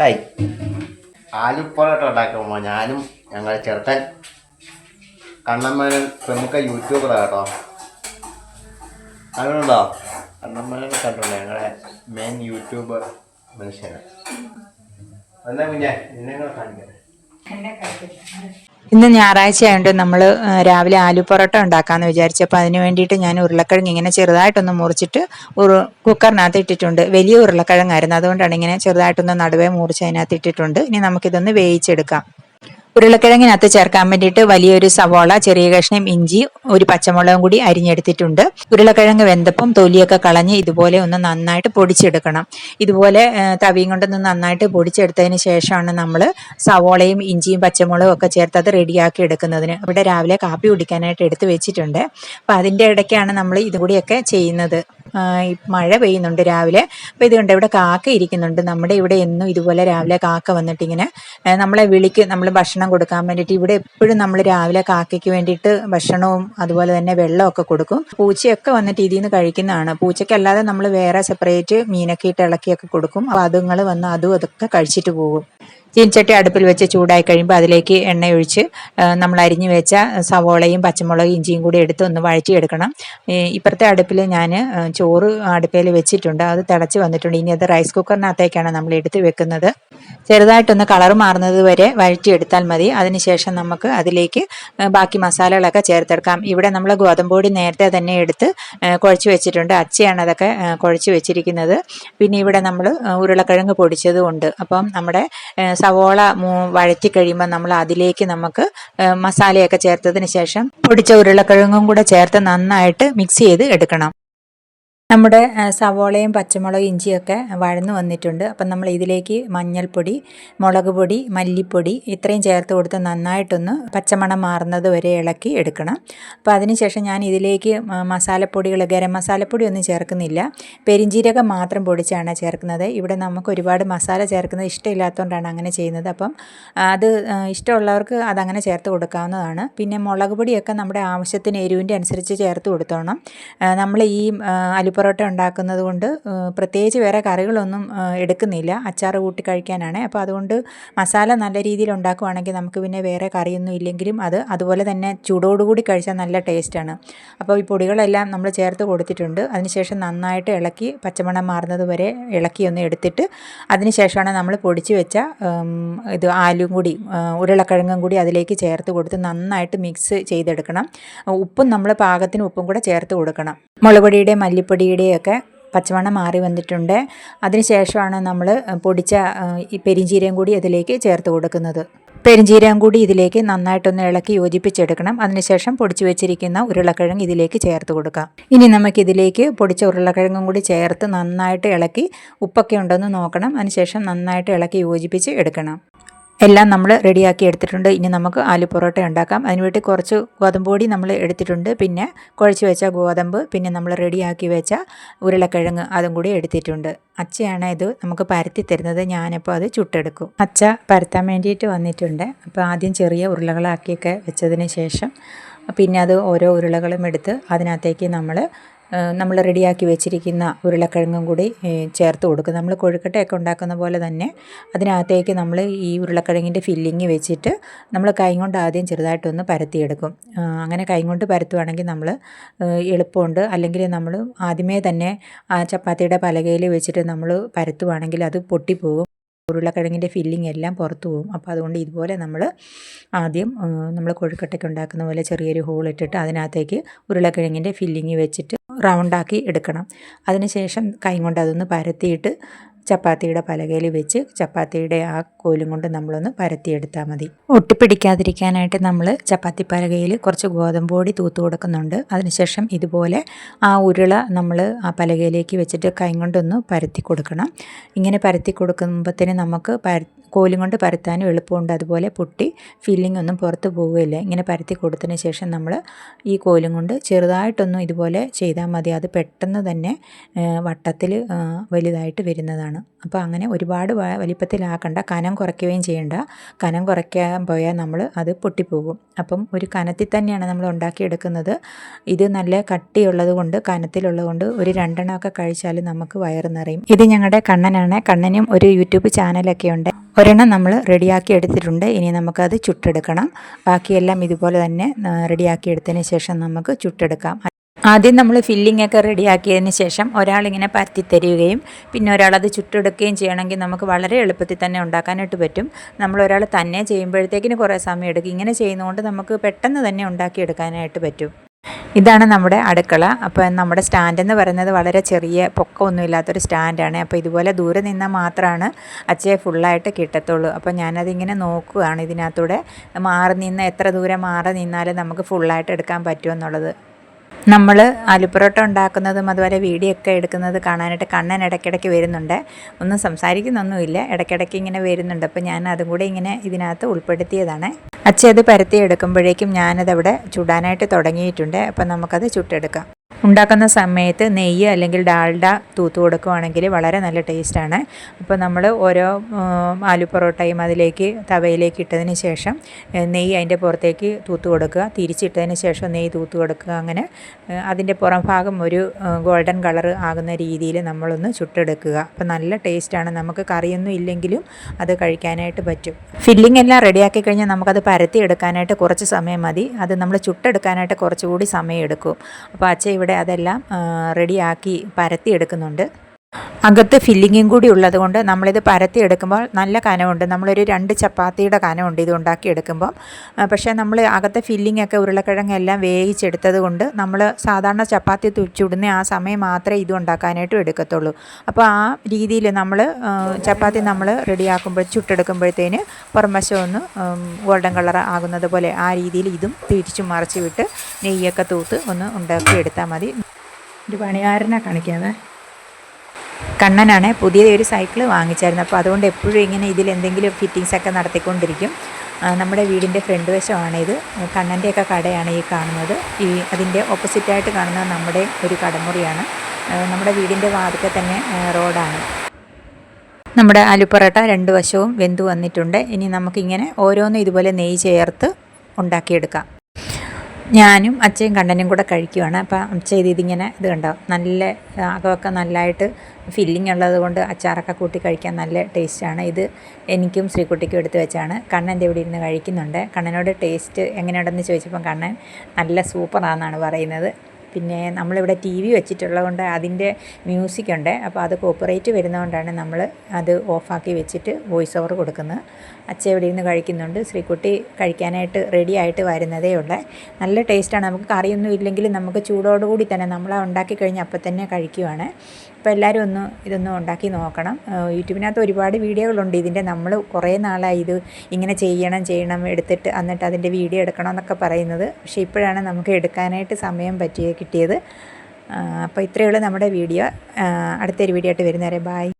Hi. ആലുപ്പൊറോട്ട ഉണ്ടാക്കുമ്പോൾ ഞാനും ഞങ്ങൾ ചെറുക്കൻ കണ്ണമ്മേനൻ പ്രമുഖ യൂട്യൂബറാണ് കേട്ടോ. അങ്ങനെയുണ്ടോ കണ്ണമ്മേനൻ കണ്ടുണ്ടോ ഞങ്ങളെ മെയിൻ യൂട്യൂബർ മനുഷ്യനാണ് എന്നാ കുഞ്ഞെ നിന്നെ കാണിക്കാം. ഇന്ന് ഞായറാഴ്ച ആയതുകൊണ്ട് നമ്മൾ രാവിലെ ആലു പൊറോട്ട ഉണ്ടാക്കാമെന്ന് വിചാരിച്ചു അപ്പോൾ അതിന് വേണ്ടിയിട്ട് ഞാൻ ഉരുളക്കിഴങ്ങ് ഇങ്ങനെ ചെറുതായിട്ടൊന്ന് മുറിച്ചിട്ട് ഒരു കുക്കറിനകത്ത് ഇട്ടിട്ടുണ്ട്. വലിയ ഉരുളക്കിഴങ്ങായിരുന്നു. അതുകൊണ്ടാണ് ഇങ്ങനെ ചെറുതായിട്ടൊന്ന് നടുവേ മുറിച്ച് അതിനകത്ത് ഇട്ടിട്ടുണ്ട്. ഇനി നമുക്കിതൊന്ന് വേവിച്ചെടുക്കാം. ഉരുളക്കിഴങ്ങിനകത്ത് ചേർക്കാൻ വേണ്ടിയിട്ട് വലിയൊരു സവോള ചെറിയ കഷ്ണം ഇഞ്ചി ഒരു പച്ചമുളകും കൂടി അരിഞ്ഞെടുത്തിട്ടുണ്ട്. ഉരുളക്കിഴങ്ങ് വെന്തപ്പം തൊലിയൊക്കെ കളഞ്ഞ് ഇതുപോലെ ഒന്ന് നന്നായിട്ട് പൊടിച്ചെടുക്കണം. ഇതുപോലെ തവിയും കൊണ്ടൊന്ന് നന്നായിട്ട് പൊടിച്ചെടുത്തതിന് ശേഷമാണ് നമ്മൾ സവോളയും ഇഞ്ചിയും പച്ചമുളകും ഒക്കെ ചേർത്ത് അത് റെഡിയാക്കി എടുക്കുന്നതിന്. ഇവിടെ രാവിലെ കാപ്പി കുടിക്കാനായിട്ട് എടുത്തു വെച്ചിട്ടുണ്ട്. അപ്പം അതിന്റെ ഇടയ്ക്കാണ് നമ്മൾ ഇതുകൂടിയൊക്കെ ചെയ്യുന്നത്. മഴ പെയ്യുന്നുണ്ട് രാവിലെ. അപ്പോൾ ഇതുകൊണ്ട് ഇവിടെ കാക്ക ഇരിക്കുന്നുണ്ട്. നമ്മുടെ ഇവിടെ എന്നും ഇതുപോലെ രാവിലെ കാക്ക വന്നിട്ട് ഇങ്ങനെ ആ, നമ്മളെ വിളിക്ക് നമ്മൾ ഭക്ഷണം കൊടുക്കാൻ വേണ്ടിയിട്ട് ഇവിടെ എപ്പോഴും നമ്മൾ രാവിലെ കാക്കയ്ക്ക് വേണ്ടിയിട്ട് ഭക്ഷണവും അതുപോലെ തന്നെ വെള്ളമൊക്കെ കൊടുക്കും. പൂച്ചയൊക്കെ വന്നിട്ട് ഇതിൽ നിന്ന് കഴിക്കുന്നതാണ്. പൂച്ചയ്ക്കല്ലാതെ നമ്മൾ വേറെ സെപ്പറേറ്റ് മീനൊക്കെ ഇട്ട് ഇളക്കിയൊക്കെ കൊടുക്കും. അപ്പോൾ അതുങ്ങൾ വന്ന് അതും അതൊക്കെ കഴിച്ചിട്ട് പോകും. ചീൻചട്ടി അടുപ്പിൽ വെച്ച് ചൂടായി കഴിയുമ്പോൾ അതിലേക്ക് എണ്ണ ഒഴിച്ച് നമ്മൾ അരിഞ്ഞു വെച്ച സവോളയും പച്ചമുളകും ഇഞ്ചിയും കൂടി എടുത്ത് ഒന്ന് വഴറ്റിയെടുക്കണം. ഇപ്പുറത്തെ അടുപ്പിൽ ഞാൻ ചോറ് അടുപ്പിൽ വെച്ചിട്ടുണ്ട്. അത് തിളച്ച് വന്നിട്ടുണ്ട്. ഇനി അത് റൈസ് കുക്കറിനകത്തേക്കാണ് നമ്മൾ എടുത്ത് വെക്കുന്നത്. ചെറുതായിട്ടൊന്ന് കളർ മാറുന്നത് വരെ വഴറ്റിയെടുത്താൽ മതി. അതിനുശേഷം നമുക്ക് അതിലേക്ക് ബാക്കി മസാലകളൊക്കെ ചേർത്തെടുക്കാം. ഇവിടെ നമ്മൾ ഗോതമ്പൊടി നേരത്തെ തന്നെ എടുത്ത് കുഴച്ച് വെച്ചിട്ടുണ്ട്. അച്ചയാണ് അതൊക്കെ കുഴച്ച് വെച്ചിരിക്കുന്നത്. പിന്നെ ഇവിടെ നമ്മൾ ഉരുളക്കിഴങ്ങ് പൊടിച്ചതും ഉണ്ട്. അപ്പം നമ്മുടെ സവോള വഴറ്റി കഴിയുമ്പോൾ നമ്മൾ അതിലേക്ക് നമുക്ക് മസാലയൊക്കെ ചേർത്തതിന് ശേഷം പൊടിച്ച ഉരുളക്കിഴങ്ങും കൂടെ ചേർത്ത് നന്നായിട്ട് മിക്സ് ചെയ്ത് എടുക്കണം. നമ്മുടെ സവോളയും പച്ചമുളകും ഇഞ്ചിയൊക്കെ വഴന്നു വന്നിട്ടുണ്ട്. അപ്പം നമ്മൾ ഇതിലേക്ക് മഞ്ഞൾപ്പൊടി മുളക് പൊടി മല്ലിപ്പൊടി ഇത്രയും ചേർത്ത് കൊടുത്ത് നന്നായിട്ടൊന്ന് പച്ചമണം മാറുന്നത് വരെ ഇളക്കി എടുക്കണം. അപ്പോൾ അതിനുശേഷം ഞാൻ ഇതിലേക്ക് മസാലപ്പൊടികൾ ഗരം മസാലപ്പൊടി ഒന്നും ചേർക്കുന്നില്ല. പെരിഞ്ജീരകം മാത്രം പൊടിച്ചാണ് ചേർക്കുന്നത്. ഇവിടെ നമുക്ക് ഒരുപാട് മസാല ചേർക്കുന്നത് ഇഷ്ടമില്ലാത്തതുകൊണ്ടാണ് അങ്ങനെ ചെയ്യുന്നത്. അപ്പം അത് ഇഷ്ടമുള്ളവർക്ക് അതങ്ങനെ ചേർത്ത് കൊടുക്കാവുന്നതാണ്. പിന്നെ മുളക് പൊടിയൊക്കെ നമ്മുടെ ആവശ്യത്തിന് എരിവിന്റെ അനുസരിച്ച് ചേർത്ത് കൊടുത്തോണം. നമ്മൾ ഈ ആ, അലുപ്പൊറോട്ട ഉണ്ടാക്കുന്നത് കൊണ്ട് പ്രത്യേകിച്ച് വേറെ കറികളൊന്നും എടുക്കുന്നില്ല. അച്ചാർ കൂട്ടി കഴിക്കാനാണ്. അപ്പോൾ അതുകൊണ്ട് മസാല നല്ല രീതിയിൽ ഉണ്ടാക്കുവാണെങ്കിൽ നമുക്ക് പിന്നെ വേറെ കറിയൊന്നും ഇല്ലെങ്കിലും അത് അതുപോലെ തന്നെ ചൂടോടുകൂടി കഴിച്ചാൽ നല്ല ടേസ്റ്റാണ്. അപ്പോൾ ഈ പൊടികളെല്ലാം നമ്മൾ ചേർത്ത് കൊടുത്തിട്ടുണ്ട്. അതിനുശേഷം നന്നായിട്ട് ഇളക്കി പച്ചമണം മാറുന്നത് വരെ ഇളക്കി ഒന്ന് എടുത്തിട്ട് അതിനുശേഷമാണ് നമ്മൾ പൊടിച്ച് വെച്ച ഇത് ആലും കൂടി ഉരുളക്കിഴങ്ങും കൂടി അതിലേക്ക് ചേർത്ത് കൊടുത്ത് നന്നായിട്ട് മിക്സ് ചെയ്തെടുക്കണം. ഉപ്പും നമ്മൾ പാകത്തിന് ഉപ്പും കൂടെ ചേർത്ത് കൊടുക്കണം. മുളകുപൊടിയുടെ പൊടിയുടെയും ഒക്കെ പച്ചമണം മാറി വന്നിട്ടുണ്ട്. അതിനുശേഷമാണ് നമ്മൾ പൊടിച്ച ഈ പെരിഞ്ചീരയും കൂടി അതിലേക്ക് ചേർത്ത് കൊടുക്കുന്നത്. പെരിഞ്ചീരകം കൂടി ഇതിലേക്ക് നന്നായിട്ടൊന്ന് ഇളക്കി യോജിപ്പിച്ചെടുക്കണം. അതിനുശേഷം പൊടിച്ചു വെച്ചിരിക്കുന്ന ഉരുളക്കിഴങ്ങ് ഇതിലേക്ക് ചേർത്ത് കൊടുക്കാം. ഇനി നമുക്കിതിലേക്ക് പൊടിച്ച ഉരുളക്കിഴങ്ങും കൂടി ചേർത്ത് നന്നായിട്ട് ഇളക്കി ഉപ്പൊക്കെ ഉണ്ടെന്ന് നോക്കണം. അതിനുശേഷം നന്നായിട്ട് ഇളക്കി യോജിപ്പിച്ച് എടുക്കണം. എല്ലാം നമ്മൾ റെഡിയാക്കി എടുത്തിട്ടുണ്ട്. ഇനി നമുക്ക് ആലു പൊറോട്ട ഉണ്ടാക്കാം. അതിനുവേണ്ടി കുറച്ച് ഗോതമ്പ് പൊടി നമ്മൾ എടുത്തിട്ടുണ്ട്. പിന്നെ കുഴച്ച് വെച്ച ഗോതമ്പ് പിന്നെ നമ്മൾ റെഡിയാക്കി വെച്ച ഉരുളക്കിഴങ്ങ് അതും കൂടി എടുത്തിട്ടുണ്ട്. അച്ചയാണ് ഇത് നമുക്ക് പരത്തി തരുന്നത്. ഞാനപ്പോൾ അത് ചുട്ടെടുക്കും. അച്ച പരത്താൻ വേണ്ടിയിട്ട് വന്നിട്ടുണ്ട്. അപ്പോൾ ആദ്യം ചെറിയ ഉരുളകളാക്കിയൊക്കെ വെച്ചതിന് ശേഷം പിന്നെ അത് ഓരോ ഉരുളകളും എടുത്ത് അതിനകത്തേക്ക് നമ്മൾ നമ്മൾ റെഡിയാക്കി വെച്ചിരിക്കുന്ന ഉരുളക്കിഴങ്ങും കൂടി ചേർത്ത് കൊടുക്കും. നമ്മൾ കൊഴുക്കട്ടയൊക്കെ ഉണ്ടാക്കുന്ന പോലെ തന്നെ അതിനകത്തേക്ക് നമ്മൾ ഈ ഉരുളക്കിഴങ്ങിന്റെ ഫില്ലിങ് വെച്ചിട്ട് നമ്മൾ കൈ കൊണ്ട് ആദ്യം ചെറുതായിട്ടൊന്ന് പരത്തിയെടുക്കും. അങ്ങനെ കൈ കൊണ്ട് പരത്തുവാണെങ്കിൽ നമ്മൾ എളുപ്പമുണ്ട്. അല്ലെങ്കിൽ നമ്മൾ ആദ്യമേ തന്നെ ആ ചപ്പാത്തിയുടെ പലകയിൽ വെച്ചിട്ട് നമ്മൾ പരത്തുവാണെങ്കിൽ അത് പൊട്ടിപ്പോകും. ഉരുളക്കിഴങ്ങിന്റെ ഫില്ലിംഗ് എല്ലാം പുറത്തു പോകും അപ്പോൾ അതുകൊണ്ട് ഇതുപോലെ നമ്മൾ ആദ്യം നമ്മൾ കൊഴുക്കട്ടയ്ക്ക് ഉണ്ടാക്കുന്ന പോലെ ചെറിയൊരു ഹോൾ ഇട്ടിട്ട് അതിനകത്തേക്ക് ഉരുളക്കിഴങ്ങിന്റെ ഫില്ലിങ് വെച്ചിട്ട് റൗണ്ടാക്കി എടുക്കണം. അതിനുശേഷം കൈ കൊണ്ട് അതൊന്ന് പരത്തിയിട്ട് ചപ്പാത്തിയുടെ പലകയിൽ വെച്ച് ചപ്പാത്തിയുടെ ആ കോലും കൊണ്ട് നമ്മളൊന്ന് പരത്തിയെടുത്താൽ മതി. ഒട്ടിപ്പിടിക്കാതിരിക്കാനായിട്ട് നമ്മൾ ചപ്പാത്തി പലകയിൽ കുറച്ച് ഗോതമ്പ് പൊടി തൂത്ത് കൊടുക്കുന്നുണ്ട്. അതിനുശേഷം ഇതുപോലെ ആ ഉരുള നമ്മൾ ആ പലകയിലേക്ക് വെച്ചിട്ട് കൈ കൊണ്ടൊന്ന് പരത്തി കൊടുക്കണം. ഇങ്ങനെ പരത്തി കൊടുക്കുമ്പോഴത്തേന് നമുക്ക് പര കോലും കൊണ്ട് പരത്താനും എളുപ്പമുണ്ട്. അതുപോലെ പൊട്ടി ഫില്ലിംഗ് ഒന്നും പുറത്ത് പോവുകയില്ല. ഇങ്ങനെ പരത്തി കൊടുത്തതിന് ശേഷം നമ്മൾ ഈ കോലും കൊണ്ട് ചെറുതായിട്ടൊന്നും ഇതുപോലെ ചെയ്താൽ മതി. അത് പെട്ടെന്ന് തന്നെ വട്ടത്തിൽ വലുതായിട്ട് വരുന്നതാണ്. അപ്പോൾ അങ്ങനെ ഒരുപാട് വലിപ്പത്തിലാക്കണ്ട. കനം കുറയ്ക്കുകയും ചെയ്യേണ്ട. കനം കുറയ്ക്കാൻ പോയാൽ നമ്മൾ അത് പൊട്ടിപ്പോകും. അപ്പം ഒരു കനത്തിൽ തന്നെയാണ് നമ്മൾ ഉണ്ടാക്കിയെടുക്കുന്നത്. ഇത് നല്ല കട്ടിയുള്ളത് കൊണ്ട് കനത്തിലുള്ളത് കൊണ്ട് ഒരു രണ്ടെണ്ണമൊക്കെ കഴിച്ചാൽ നമുക്ക് വയറ് നിറയും. ഇത് ഞങ്ങളുടെ കണ്ണനാണ്. കണ്ണനും ഒരു യൂട്യൂബ് ചാനലൊക്കെ ഉണ്ട് ഒരെണ്ണം നമ്മൾ റെഡിയാക്കി എടുത്തിട്ടുണ്ട്. ഇനി നമുക്കത് ചുട്ടെടുക്കണം. ബാക്കിയെല്ലാം ഇതുപോലെ തന്നെ റെഡിയാക്കി എടുത്തതിന് ശേഷം നമുക്ക് ചുട്ടെടുക്കാം. ആദ്യം നമ്മൾ ഫില്ലിംഗ് ഒക്കെ റെഡിയാക്കിയതിന് ശേഷം ഒരാളിങ്ങനെ പരത്തി തരികയും പിന്നെ ഒരാളത് ചുട്ടെടുക്കുകയും ചെയ്യണമെങ്കിൽ നമുക്ക് വളരെ എളുപ്പത്തിൽ തന്നെ ഉണ്ടാക്കാനായിട്ട് പറ്റും. നമ്മൾ ഒരാൾ തന്നെ ചെയ്യുമ്പോഴത്തേക്കിന് കുറേ സമയം എടുക്കും. ഇങ്ങനെ ചെയ്യുന്നതുകൊണ്ട് നമുക്ക് പെട്ടെന്ന് തന്നെ ഉണ്ടാക്കിയെടുക്കാനായിട്ട് പറ്റും. ഇതാണ് നമ്മുടെ അടുക്കള. അപ്പോൾ നമ്മുടെ സ്റ്റാൻഡ് എന്ന് പറയുന്നത് വളരെ ചെറിയ പൊക്കമൊന്നും ഇല്ലാത്തൊരു സ്റ്റാൻഡാണ് അപ്പോൾ ഇതുപോലെ ദൂരെ നിന്നാൽ മാത്രമാണ് അച്ചയെ ഫുള്ളായിട്ട് കിട്ടത്തുള്ളൂ. അപ്പോൾ ഞാനതിങ്ങനെ നോക്കുകയാണ് ഇതിനകത്തൂടെ. മാറി നിന്ന് എത്ര ദൂരം മാറി നിന്നാലും നമുക്ക് ഫുള്ളായിട്ട് എടുക്കാൻ പറ്റുമെന്നുള്ളത്. നമ്മൾ ആലുപൊറോട്ട ഉണ്ടാക്കുന്നതും അതുപോലെ വീഡിയോ ഒക്കെ എടുക്കുന്നത് കാണാനായിട്ട് കണ്ണൻ ഇടയ്ക്കിടയ്ക്ക് വരുന്നുണ്ട്. ഒന്നും സംസാരിക്കുന്നൊന്നുമില്ല. ഇടയ്ക്കിടയ്ക്ക് ഇങ്ങനെ വരുന്നുണ്ട്. അപ്പോൾ ഞാൻ അതും കൂടെ ഇങ്ങനെ ഇതിനകത്ത് ഉൾപ്പെടുത്തിയതാണ്. അച്ഛ അത് പരത്തി എടുക്കുമ്പോഴേക്കും ഞാനതവിടെ ചുടാനായിട്ട് തുടങ്ങിയിട്ടുണ്ട്. അപ്പോൾ നമുക്കത് ചുട്ടെടുക്കാം. ഉണ്ടാക്കുന്ന സമയത്ത് നെയ്യ് അല്ലെങ്കിൽ ഡാൽഡ തൂത്ത് കൊടുക്കുവാണെങ്കിൽ വളരെ നല്ല ടേസ്റ്റാണ്. അപ്പോൾ നമ്മൾ ഓരോ ആലു പൊറോട്ടയും അതിലേക്ക് തവയിലേക്ക് ഇട്ടതിന് ശേഷം നെയ്യ് അതിന്റെ പുറത്തേക്ക് തൂത്ത് കൊടുക്കുക. തിരിച്ചിട്ടതിന് ശേഷം നെയ്യ് തൂത്ത് കൊടുക്കുക. അങ്ങനെ അതിന്റെ പുറം ഭാഗം ഒരു ഗോൾഡൻ കളർ ആകുന്ന രീതിയിൽ നമ്മളൊന്ന് ചുട്ടെടുക്കുക. അപ്പോൾ നല്ല ടേസ്റ്റാണ്. നമുക്ക് കറിയൊന്നും ഇല്ലെങ്കിലും അത് കഴിക്കാനായിട്ട് പറ്റും. ഫില്ലിംഗ് എല്ലാം റെഡിയാക്കി കഴിഞ്ഞാൽ നമുക്കത് പരത്തി എടുക്കാനായിട്ട് കുറച്ച് സമയം മതി. അത് നമ്മൾ ചുട്ടെടുക്കാനായിട്ട് കുറച്ചുകൂടി സമയം എടുക്കും. അപ്പോൾ അച്ഛ ഇവിടെ അതെല്ലാം ആ, റെഡിയാക്കി പരത്തി എടുക്കുന്നുണ്ട് അകത്ത് ഫില്ലിങ്ങും കൂടി ഉള്ളത് കൊണ്ട് നമ്മളിത് പരത്തി എടുക്കുമ്പോൾ നല്ല കനമുണ്ട്. നമ്മളൊരു രണ്ട് ചപ്പാത്തിയുടെ കനമുണ്ട് ഇത് ഉണ്ടാക്കി എടുക്കുമ്പോൾ പക്ഷേ നമ്മൾ അകത്തെ ഫില്ലിംഗ് ഒക്കെ ഉരുളക്കിഴങ്ങ് എല്ലാം വേവിച്ചെടുത്തത് കൊണ്ട് നമ്മൾ സാധാരണ ചപ്പാത്തി ചുടുന്ന ആ സമയം മാത്രമേ ഇത് ഉണ്ടാക്കാനായിട്ടും എടുക്കത്തുള്ളൂ. അപ്പോൾ ആ രീതിയിൽ നമ്മൾ ചപ്പാത്തി നമ്മൾ റെഡിയാക്കുമ്പോൾ ചുട്ടെടുക്കുമ്പോഴത്തേന് പുറംവശം ഒന്ന് ഗോൾഡൻ കളർ ആകുന്നത് പോലെ ആ രീതിയിൽ ഇതും തിരിച്ചു മറിച്ച് വിട്ട് നെയ്യൊക്കെ തൂത്ത് ഒന്ന് ഉണ്ടാക്കിയെടുത്താൽ മതി. ഒരു പണിയാരനെ കാണിക്കാതെ കണ്ണനാണ് പുതിയ ഒരു സൈക്കിൾ വാങ്ങിച്ചായിരുന്നു. അപ്പോൾ അതുകൊണ്ട് എപ്പോഴും ഇങ്ങനെ ഇതിൽ എന്തെങ്കിലും ഫിറ്റിങ്സ് ഒക്കെ നടത്തിക്കൊണ്ടിരിക്കും. നമ്മുടെ വീടിന്റെ ഫ്രണ്ട് വശമാണിത്. കണ്ണന്റെയൊക്കെ കടയാണ് ഈ കാണുന്നത്. ഈ അതിന്റെ ഓപ്പോസിറ്റായിട്ട് കാണുന്ന നമ്മുടെ ഒരു കടമുറിയാണ്. നമ്മുടെ വീടിന്റെ വാതിക്കെ തന്നെ റോഡാണ്. നമ്മുടെ അലുപ്പറട്ട രണ്ട് വശവും വെന്തു വന്നിട്ടുണ്ട്. ഇനി നമുക്കിങ്ങനെ ഓരോന്നും ഇതുപോലെ നെയ്യ് ചേർത്ത് ഉണ്ടാക്കിയെടുക്കാം. ഞാനും അച്ഛയും കണ്ണനും കൂടെ കഴിക്കുവാണ്. അപ്പോൾ അച്ഛ ഇത് ഇതിങ്ങനെ ഇത് കണ്ടോ? നല്ല അകമൊക്കെ നല്ലതായിട്ട് ഫില്ലിംഗ് ഉള്ളത് കൊണ്ട് അച്ചാറൊക്കെ കൂട്ടി കഴിക്കാൻ നല്ല ടേസ്റ്റാണ് ഇത് എനിക്കും ശ്രീകുട്ടിക്കും എടുത്തു വെച്ചാണ്. കണ്ണന്റെ ഇവിടെ ഇരുന്ന് കഴിക്കുന്നുണ്ട്. കണ്ണനോട് ടേസ്റ്റ് എങ്ങനെയുണ്ടെന്ന് ചോദിച്ചപ്പം കണ്ണൻ നല്ല സൂപ്പറാണെന്നാണ് പറയുന്നത്. പിന്നെ നമ്മളിവിടെ ടി വി വെച്ചിട്ടുള്ളത് കൊണ്ട് അതിന്റെ മ്യൂസിക് ഉണ്ട് അപ്പോൾ അത് കോപ്പറേറ്റ് വരുന്നതുകൊണ്ടാണ് നമ്മൾ അത് ഓഫാക്കി വെച്ചിട്ട് വോയിസ് ഓവർ കൊടുക്കുന്നത്. അച്ഛ ഇവിടെ ഇരുന്ന് കഴിക്കുന്നുണ്ട്. ശ്രീക്കുട്ടി കഴിക്കാനായിട്ട് റെഡി ആയിട്ട് വരുന്നതേ ഉള്ളേ. നല്ല ടേസ്റ്റാണ് നമുക്ക് കറിയൊന്നും ഇല്ലെങ്കിലും നമുക്ക് ചൂടോടുകൂടി തന്നെ നമ്മൾ ഉണ്ടാക്കി കഴിഞ്ഞാൽ അപ്പം തന്നെ കഴിക്കുവാണ്. അപ്പോൾ എല്ലാവരും ഒന്ന് ഇതൊന്ന് ഉണ്ടാക്കി നോക്കണം. യൂട്യൂബിനകത്ത് ഒരുപാട് വീഡിയോകളുണ്ട്. ഇതിന്റെ നമ്മൾ കുറേ നാളായി ഇത് ഇങ്ങനെ ചെയ്യണം ചെയ്യണം എടുത്തിട്ട് എന്നിട്ട് അതിന്റെ വീഡിയോ എടുക്കണം എന്നൊക്കെ പറയുന്നത്. പക്ഷേ ഇപ്പോഴാണ് നമുക്ക് എടുക്കാനായിട്ട് സമയം പറ്റിയ കിട്ടിയത്. അപ്പോൾ ഇത്രയേ ഉള്ളൂ നമ്മുടെ വീഡിയോ. അടുത്തൊരു വീഡിയോ ആയിട്ട് വരുന്നവരെ ബായ്